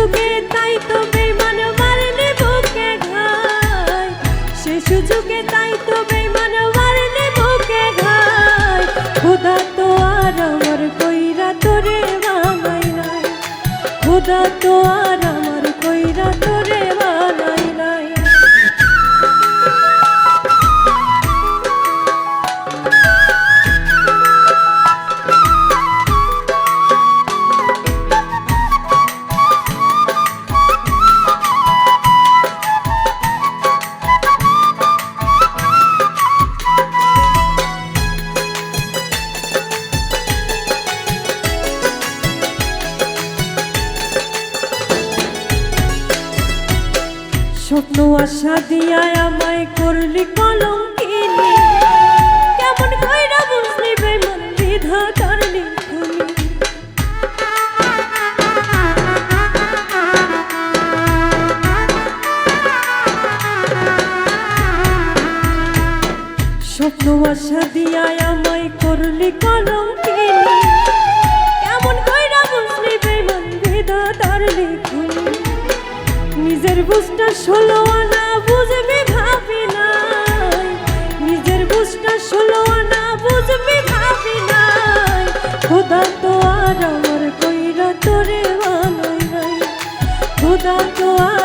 সুযোগে, তাই তো বেমান মারলে বুকে ঘাই। সে সুযোগে, তাই তো বেমান মারলে বুকে ঘাই। খোদা তো আর আমার কইরা তোরে মামাই নাই। খোদা তো আর আমার কইরা তোরে স্বপ্ন, আশা দিয়া আমায় করলি কলম কেমন কইরা বুঝলি বেমন বিধা করলি তুমি স্বপ্ন, আশা দিয়া আমায় করলি কলম খোদা তো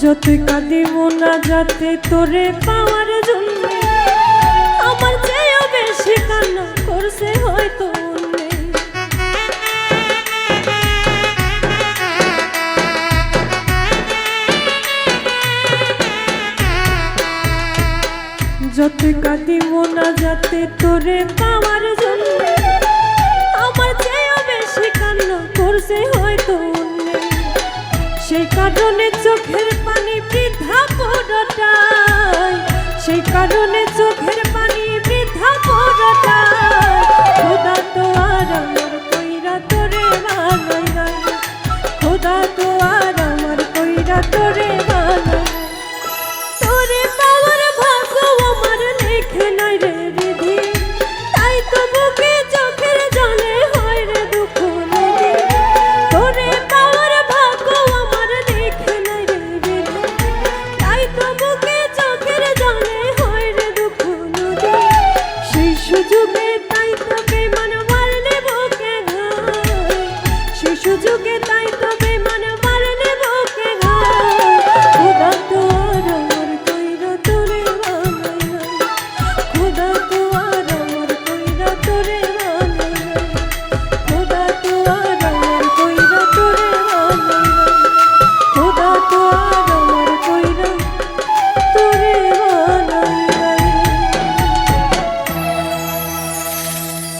যতই কাঁদি মোনা যাতে তোরে পাওয়ার জন্য আমার চেয়েও বেশি কান্না করছে হয়তো। যতই কাঁদি মোনা যাতে তোরে পাওয়ার জন্য